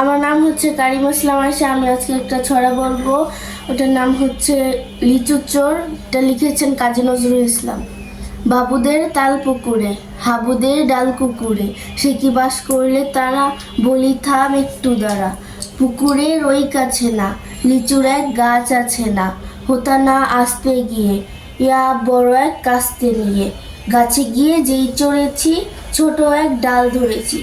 আমার নাম হচ্ছে কারিম ইসলাম আয়সা আমি আজকে একটা ছড়া বলব। ওটার নাম হচ্ছে লিচু চোর। এটা লিখেছেন কাজী নজরুল ইসলাম। বাবুদের তাল পুকুরে, হাবুদের ডাল কুকুরে, সে কি বাস করলে তারা বলি থাম একটু দ্বারা। পুকুরে রই কাছে না, লিচুর এক গাছ আছে না, হোতা না আসতে গিয়ে, ইয়া বড় এক কাস্তে নিয়ে। গাছে গিয়ে যেই চড়েছি, ছোট এক ডাল ধরেছি।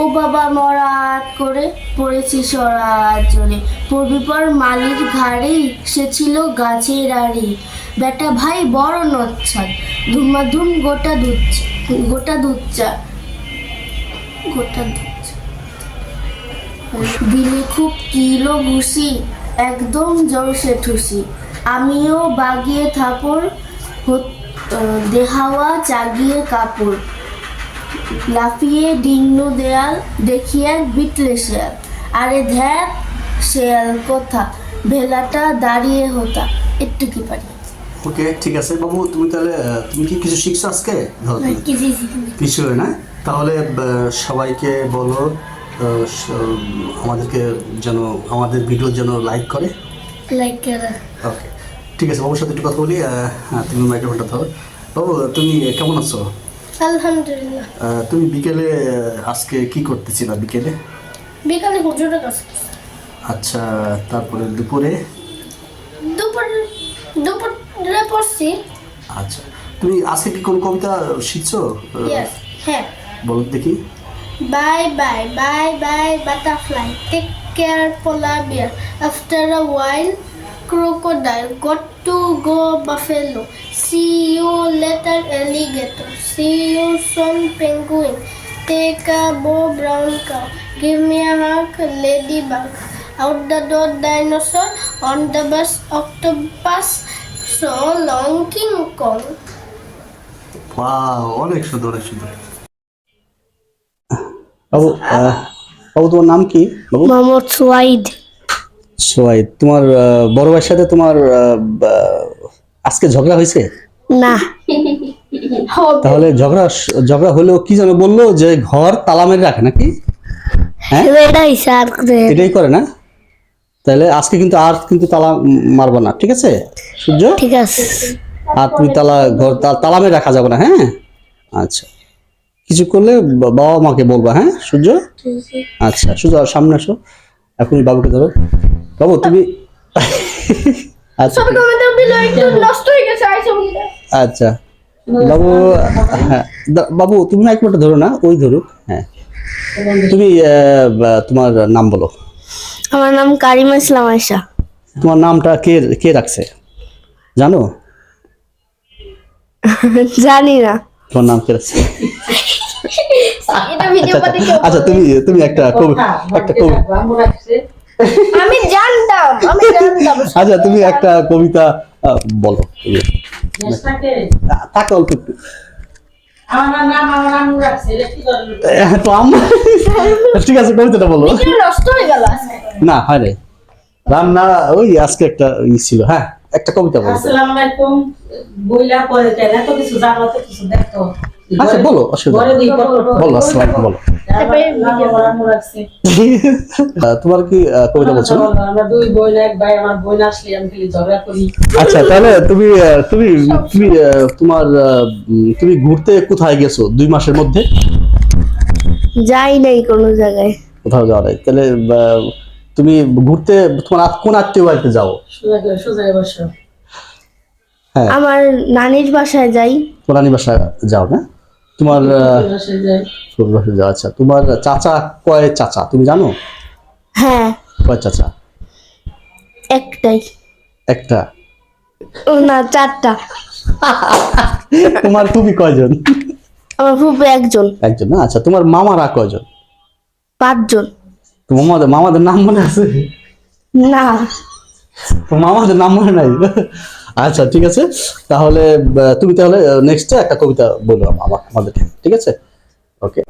ও বাবা মরাত করে পড়েছি সরাত জোরে পড়বি পর মালির ঘাড়েই সে ছিল গাছের আড়ি। বেটা ভাই বড় নচ্ছাদ ধুমাধুম গোটা দুধ গোটা চা গোটা দিলে খুব কিলো ভুসি একদম জোরসে ঠুসি। আমিও বাগিয়ে থাপড় দেহাওয়া চাগিয়ে কাপড়। লাফিয়ে ডিঙ্গু দেয়াল দেখি এক বিটলে শেয়াল আরে ধ্যাত শেয়াল কোথা? ভেলাটা দাঁড়িয়ে হতা একটু কি পারি? ওকে ঠিক আছে। বাবু তুমি তাহলে তুমি কি কিছু শিখছো আজকে? কিছু না? তাহলে সবাইকে বলো আমাদেরকে যেন আমাদের ভিডিও যেন লাইক করে। লাইক ওকে ঠিক আছে। বাবুর সাথে একটু কথা বলি হ্যাঁ তুমি মাইক্রোফোনটা ধরো। বাবু তুমি কেমন আছো? আলহামদুলিল্লাহ। তুমি বিকেলে আজকে কি করতেছিলা বিকেলে? বিকালে হুজুরের কাছে আচ্ছা তারপরে দুপুরে? দুপুর দুপুরে পড়ছি। আচ্ছা তুমি আজকে কি কোন কবিতা শিখছো? হ্যাঁ। বলো দেখি। Bye bye, bye bye, butterfly. Take care, polar bear. After a while, crocodile got to go buffalo. See you later, alligator. See you soon, penguin. Take a bow, brown cow. Give me a hug, ladybug. Out the door, dinosaur. On the bus, octopus. So long, King Kong. Wow অনেক সুন্দর অনেক সুন্দর বাবু বাবু তোমার নাম কি বাবু Mohammad Suwaid. সোয়াইদ তোমার বড় ভাইয়ের সাথে তোমার আজকে ঝগড়া হয়েছে? না। তাহলে ঝগড়া ঝগড়া হলেও কি যেন বলল যে ঘর তালা মেরে রাখে নাকি? হ্যাঁ? এটাই করে না? তাহলে আজকে কিন্তু আর কিন্তু তালা মারবা না ঠিক আছে? সূর্য? ঠিক আছে। আর তুমি তালা ঘর তালা মেরে রাখা যাবে না হ্যাঁ? আচ্ছা। কিছু করলে বাবা মাকে বলবা হ্যাঁ সূর্য? আচ্ছা সূর্য সামনে আসো। এখনই বাবুকে ধরো। বাবু তুমি আচ্ছা নষ্ট হয়ে গেছে আচ্ছা। বাবু হ্যাঁ বাবু তুমি একবারটা ধরো না ওই ধরুক হ্যাঁ। তুমি তোমার নাম বলো। আমার নাম কারিমা ইসলাম আয়সা তোমার নামটা কে কে রাখছে? জানো? জানি না। তোমার নাম কে রাখছে? এটা ভিডিও আচ্ছা, আচ্ছা তুমি তুমি একটা কবি একটা কবি আমি জানতাম আমি জানতাম। আচ্ছা তুমি একটা কবিতা আহ, বলো। তাকে অল্প একটু। ঠিক আছে কবিতাটা বলো। ভিডিও নষ্ট হয়ে গেল না হয় রান্না ওই আজকে একটা ই ছিল হ্যাঁ একটা কবিতা বলো। আসসালামু আলাইকুম বইলা পরে কেন? এত কিছু জানো তো কিছু দেখতো আচ্ছা বলো অসুবিধা বলো আসসালাম আলাইকুম বলো। রাখছে তোমার কি কবিতা বলছো? আমরা দুই বোন এক ভাই আমার বোন আসলে আমি খালি ঝগড়া করি। আচ্ছা তাহলে তুমি তুমি তুমি তোমার তুমি ঘুরতে কোথায় গেছো দুই মাসের মধ্যে? যাই নাই কোনো জায়গায়। কোথাও যাওয়া নাই। তাহলে আহ, তুমি ঘুরতে তোমার আত- কোন আত্মীয় বাড়িতে যাও? সোজা করে সোজা বসো। হ্যাঁ। আমার নানির বাসায় যাই। পুরানি বাসা যাও না? তোমার যাও আচ্ছা। তোমার চাচা কয় চাচা? তুমি জানো? হ্যাঁ। কয় চাচা? একটাই। একটা। না চারটা। তোমার তুমি কয়জন? আমার ফুপু একজন। একজন না? আচ্ছা তোমার মামারা কয়জন? পাঁচজন। মামাদের মামাদের নাম মনে আছে? না। মামাদের নাম মনে নাই। আচ্ছা ঠিক আছে। তাহলে তুমি তাহলে নেক্সট একটা কবিতা বলো আমাদের আমাদেরকে ঠিক আছে? ওকে